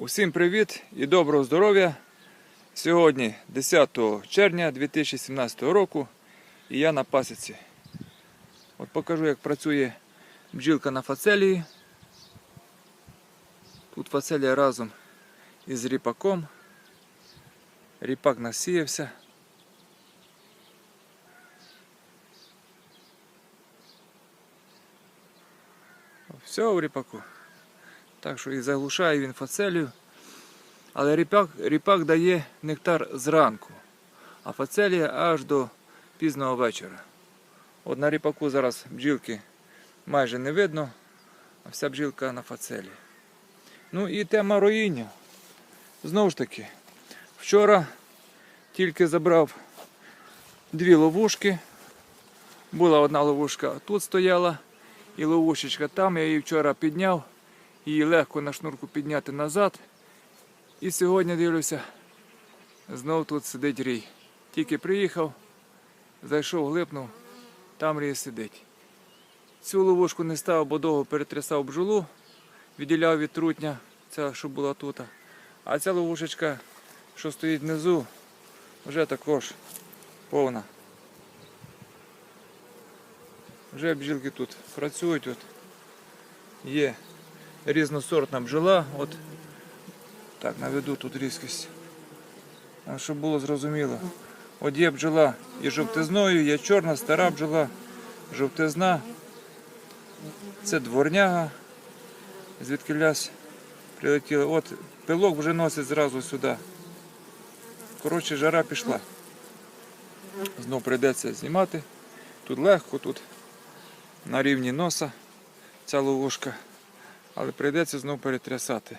Усім привіт і доброго здоров'я. Сьогодні 10 червня 2017 року і я на пасіці. От покажу, як працює бджілка на фацелії. Тут фацелія разом із ріпаком. Ріпак насіявся. Все в ріпаку. Так що і заглушає він фацелію. Але ріпак, ріпак дає нектар зранку, а фацелія аж до пізного вечора. От на ріпаку зараз бджілки майже не видно, а вся бджілка на фацелії. Ну і тема роїння. Знову ж таки, вчора тільки забрав дві ловушки. Була одна ловушка тут стояла, і ловушечка там. Я її вчора підняв. Її легко на шнурку підняти назад. І сьогодні дивлюся, знов тут сидить рій. Тільки приїхав, зайшов, глипнув, там рій сидить. Цю ловушку не ставив, бо довго перетрясав бджолу, відділяв від трутня, ця, що була тут. А ця ловушечка, що стоїть внизу, вже також повна. Вже бджілки тут працюють. От. Є різносортна бджола. От так, наведу тут різкість. Щоб було зрозуміло. От є бджола і жовтизною, є чорна, стара бджола, жовтизна. Це дворняга. Звідки лясь прилетіла. От пилок вже носить зразу сюди. Коротше, жара пішла. Знов прийдеться знімати. Тут легко, тут на рівні носа ця ловушка. Але прийдеться знов перетрясати.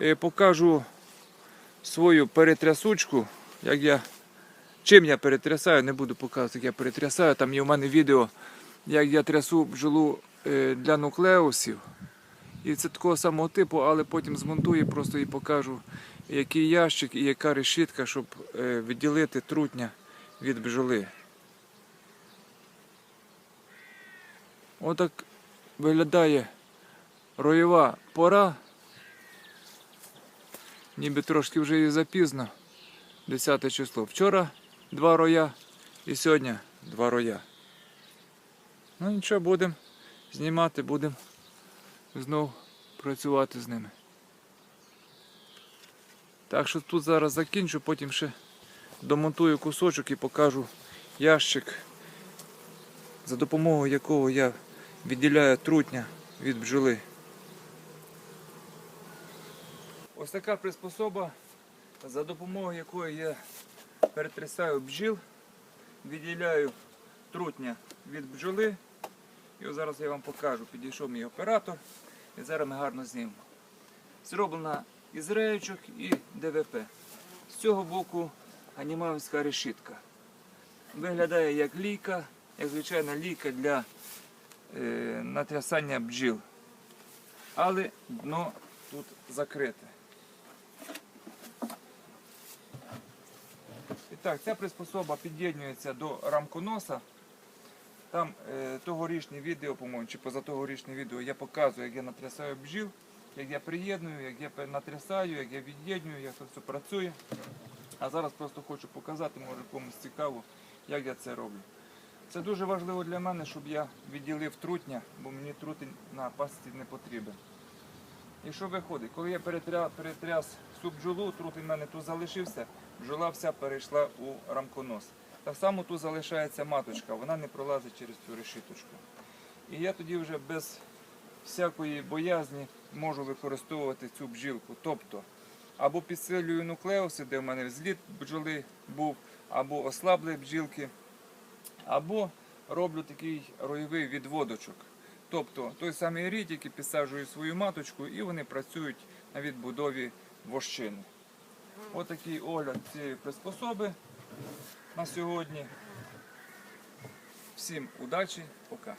Е, Покажу свою перетрясучку, як я, чим я перетрясаю, не буду показувати, як я перетрясаю. Там є в мене відео, як я трясу бджолу е, для нуклеусів. І це такого самого типу, але потім змонтую просто і покажу, який ящик і яка решітка, щоб е, відділити трутня від бджоли. Отак виглядає роєва пора. Ніби трошки вже і запізно. 10 число. Вчора два роя і сьогодні два роя. Ну нічого, будемо знімати, будемо знов працювати з ними. Так що тут зараз закінчу, потім ще домонтую кусочок і покажу ящик, за допомогою якого я відділяю трутня від бджоли. Ось така приспособа, за допомогою якої я перетрясаю бджіл, відділяю трутня від бджоли. І ось зараз я вам покажу. Підійшов мій оператор і зараз ми гарно знімемо. Зроблена із реєчок і ДВП. З цього боку анімавська решітка. Виглядає як лійка, як звичайна лійка для натрясання бджіл. Але дно тут закрите. І так, ця приспособа під'єднується до рамконоса. Там е, тогорічне відео, по-моєму, чи позатогорічне відео я показую, як я натрясаю бджіл, як я приєдную, як я натрясаю, як я від'єдную, як це все працює. А зараз просто хочу показати, може комусь цікаво, як я це роблю. Це дуже важливо для мене, щоб я відділив трутня, бо мені трутень на пасті не потрібен. І що виходить? Коли я перетряс всю бджолу, трутень в мене тут залишився, бджола вся перейшла у рамконос. Так само тут залишається маточка, вона не пролазить через цю решіточку. І я тоді вже без всякої боязні можу використовувати цю бджілку. Тобто, або підсилюю нуклеуси, де в мене зліт бджоли був, або ослабли бджілки, або роблю такий роєвий відводочок. Тобто той самий рід, який підсаджую свою маточку, і вони працюють на відбудові вощини. Отакий огляд цієї приспособи на сьогодні. Всім удачі, пока.